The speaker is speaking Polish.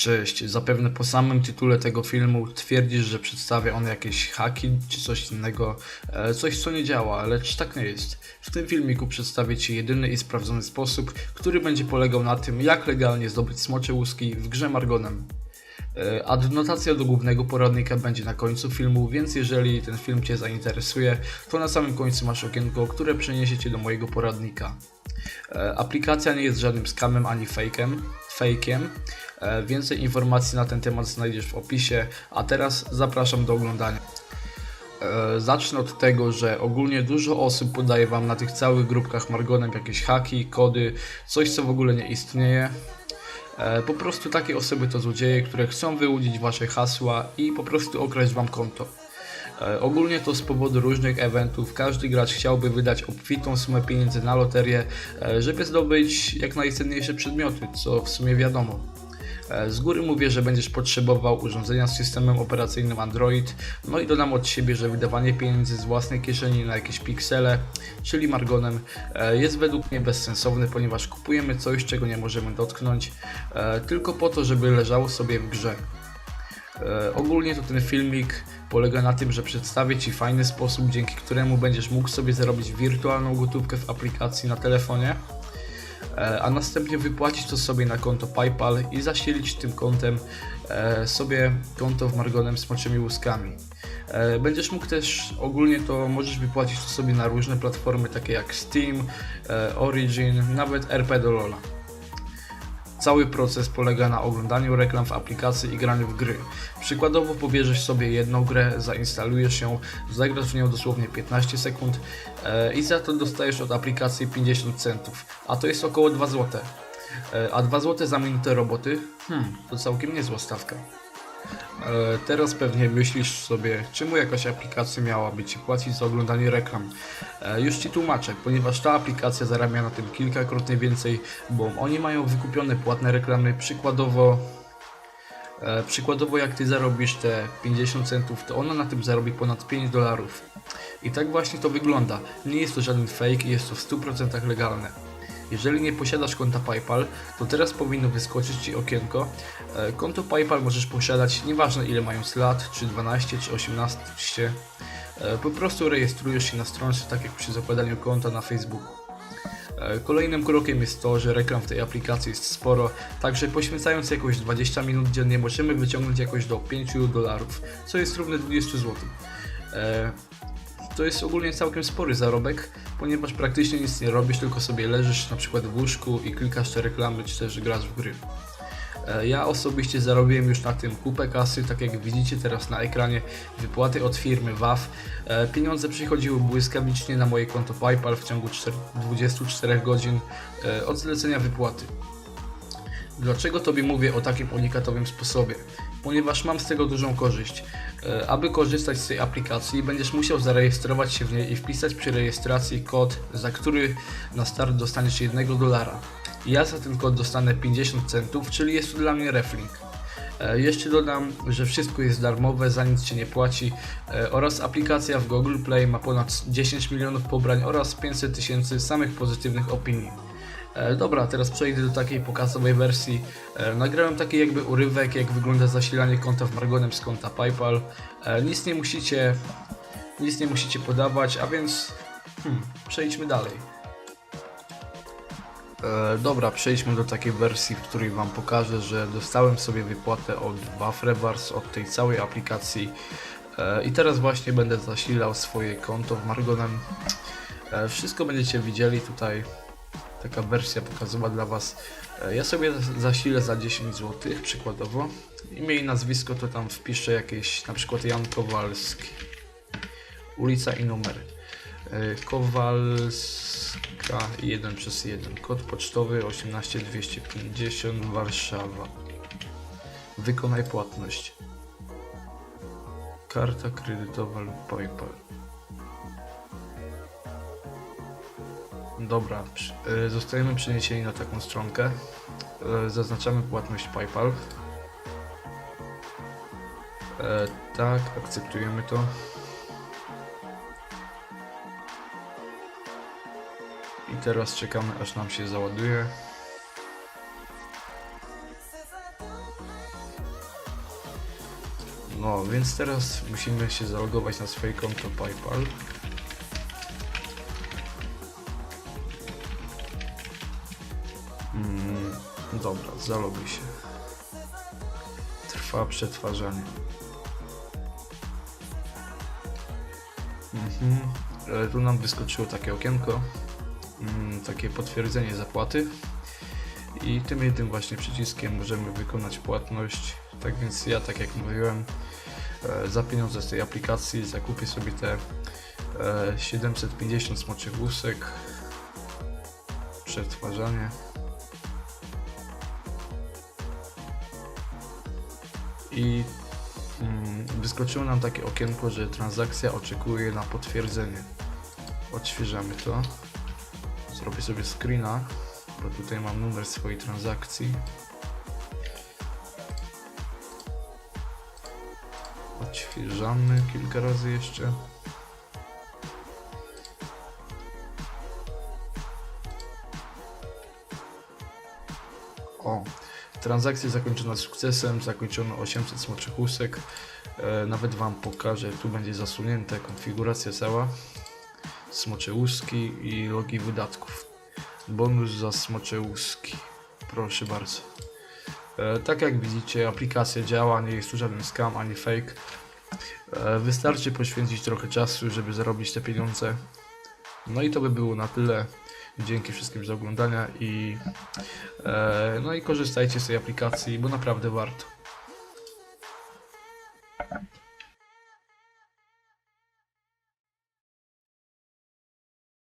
Cześć, zapewne po samym tytule tego filmu twierdzisz, że przedstawia on jakieś haki czy coś innego, e, coś co nie działa, lecz tak nie jest. W tym filmiku przedstawię Ci jedyny i sprawdzony sposób, który będzie polegał na tym, jak legalnie zdobyć smocze łuski w grze Margonem. E, Adnotacja do głównego poradnika będzie na końcu filmu, więc jeżeli ten film Cię zainteresuje, to na samym końcu masz okienko, które przeniesie Cię do mojego poradnika. E, Aplikacja nie jest żadnym skamem ani fakiem. E, Więcej informacji na ten temat znajdziesz w opisie, a teraz zapraszam do oglądania. E, Zacznę od tego, że ogólnie dużo osób podaje Wam na tych całych grupkach Margonem jakieś haki, kody, coś co w ogóle nie istnieje. E, Po prostu takie osoby to złodzieje, które chcą wyłudzić Wasze hasła i po prostu okraść Wam konto. E, Ogólnie to z powodu różnych eventów każdy gracz chciałby wydać obfitą sumę pieniędzy na loterię, e, żeby zdobyć jak najcenniejsze przedmioty, co w sumie wiadomo. E, Z góry mówię, że będziesz potrzebował urządzenia z systemem operacyjnym Android, no i dodam od siebie, że wydawanie pieniędzy z własnej kieszeni na jakieś piksele, czyli margonem, e, jest według mnie bezsensowne, ponieważ kupujemy coś, czego nie możemy dotknąć, e, tylko po to, żeby leżało sobie w grze. Ogólnie to ten filmik polega na tym, że przedstawię Ci fajny sposób, dzięki któremu będziesz mógł sobie zarobić wirtualną gotówkę w aplikacji na telefonie, a następnie wypłacić to sobie na konto PayPal i zasilić tym kontem e, sobie konto w Margonem smoczymi łuskami. E, Będziesz mógł też, ogólnie to możesz wypłacić to sobie na różne platformy takie jak Steam, e, Origin, nawet RP do Lola. Cały proces polega na oglądaniu reklam w aplikacji i graniu w gry. Przykładowo pobierzesz sobie jedną grę, zainstalujesz ją, zagrasz w nią dosłownie 15 sekund e, i za to dostajesz od aplikacji 50 centów, a to jest około 2 zł. E, a 2 zł za minutę roboty? Hmm, to całkiem niezła stawka. E, Teraz pewnie myślisz sobie, czemu jakaś aplikacja miałaby Ci płacić za oglądanie reklam. E, Już Ci tłumaczę, ponieważ ta aplikacja zarabia na tym kilkakrotnie więcej, bo oni mają wykupione płatne reklamy, przykładowo e, Przykładowo jak Ty zarobisz te 50 centów, to ona na tym zarobi ponad 5 dolarów. I tak właśnie to wygląda. Nie jest to żaden fake jest to w 100% legalne. Jeżeli nie posiadasz konta PayPal, to teraz powinno wyskoczyć Ci okienko. E, Konto PayPal możesz posiadać nieważne ile mają lat, czy 12, czy 18. E, Po prostu rejestrujesz się na stronce tak jak przy zakładaniu konta na Facebooku. E, Kolejnym krokiem jest to, że reklam w tej aplikacji jest sporo, także poświęcając jakoś 20 minut dziennie możemy wyciągnąć jakoś do 5 dolarów, co jest równe 20 zł. To jest ogólnie całkiem spory zarobek, ponieważ praktycznie nic nie robisz, tylko sobie leżysz na przykład w łóżku i klikasz te reklamy, czy też grasz w gry. E, Ja osobiście zarobiłem już na tym kupę kasy, tak jak widzicie teraz na ekranie, wypłaty od firmy WAF. E, Pieniądze przychodziły błyskawicznie na moje konto PayPal w ciągu 4, 24 godzin e, od zlecenia wypłaty. Dlaczego Tobie mówię o takim unikatowym sposobie? Ponieważ mam z tego dużą korzyść. E, Aby korzystać z tej aplikacji, będziesz musiał zarejestrować się w niej i wpisać przy rejestracji kod, za który na start dostaniesz 1 dolara. Ja za ten kod dostanę 50 centów, czyli jest to dla mnie reflink. E, Jeszcze dodam, że wszystko jest darmowe, za nic się nie płaci e, oraz aplikacja w Google Play ma ponad 10 milionów pobrań oraz 500 tysięcy samych pozytywnych opinii. E, Dobra, teraz przejdę do takiej pokazowej wersji. E, Nagrałem taki jakby urywek, jak wygląda zasilanie konta w Margonem z konta PayPal. E, Nic nie musicie, nic nie musicie podawać, a więc hmm, przejdźmy dalej. Dobra, przejdźmy do takiej wersji, w której Wam pokażę, że dostałem sobie wypłatę od Buffrevars, od tej całej aplikacji i teraz właśnie będę zasilał swoje konto w Margonem. Wszystko będziecie widzieli tutaj, taka wersja pokazowa dla Was. E, ja sobie zasilę za 10 zł przykładowo. Imię i nazwisko to tam wpiszę jakieś, na przykład Jan Kowalski. Ulica i numer. E, Kowalska 1 przez 1. Kod pocztowy 18250 Warszawa. Wykonaj płatność. Karta kredytowa lub PayPal. Dobra, e, zostajemy przeniesieni na taką stronkę. E, Zaznaczamy płatność PayPal. E, tak, akceptujemy to. I teraz czekamy aż nam się załaduje. No, więc teraz musimy się zalogować na swoje konto PayPal. Mm, dobra, zaloguj się. Trwa przetwarzanie. Mhm. E, Tu nam wyskoczyło takie okienko, mm, takie potwierdzenie zapłaty i tym jednym właśnie przyciskiem możemy wykonać płatność. Tak więc ja, tak jak mówiłem, e, za pieniądze z tej aplikacji zakupię sobie te e, 750 smoczych łusek. Przetwarzanie. I mm, wyskoczyło nam takie okienko, że transakcja oczekuje na potwierdzenie. Odświeżamy to. Zrobię sobie screena, bo tutaj mam numer swojej transakcji. Odświeżamy kilka razy jeszcze. Transakcja zakończona sukcesem, zakończono 800 smoczych łusek. E, nawet Wam pokażę, tu będzie zasunięta konfiguracja cała. Smocze łuski i logi wydatków. Bonus za smocze łuski. Proszę bardzo. E, tak jak widzicie, aplikacja działa, nie jest tu żaden scam ani fake. E, wystarczy poświęcić trochę czasu, żeby zarobić te pieniądze. No i to by było na tyle. Dzięki wszystkim za oglądania i, e, no i korzystajcie z tej aplikacji, bo naprawdę warto.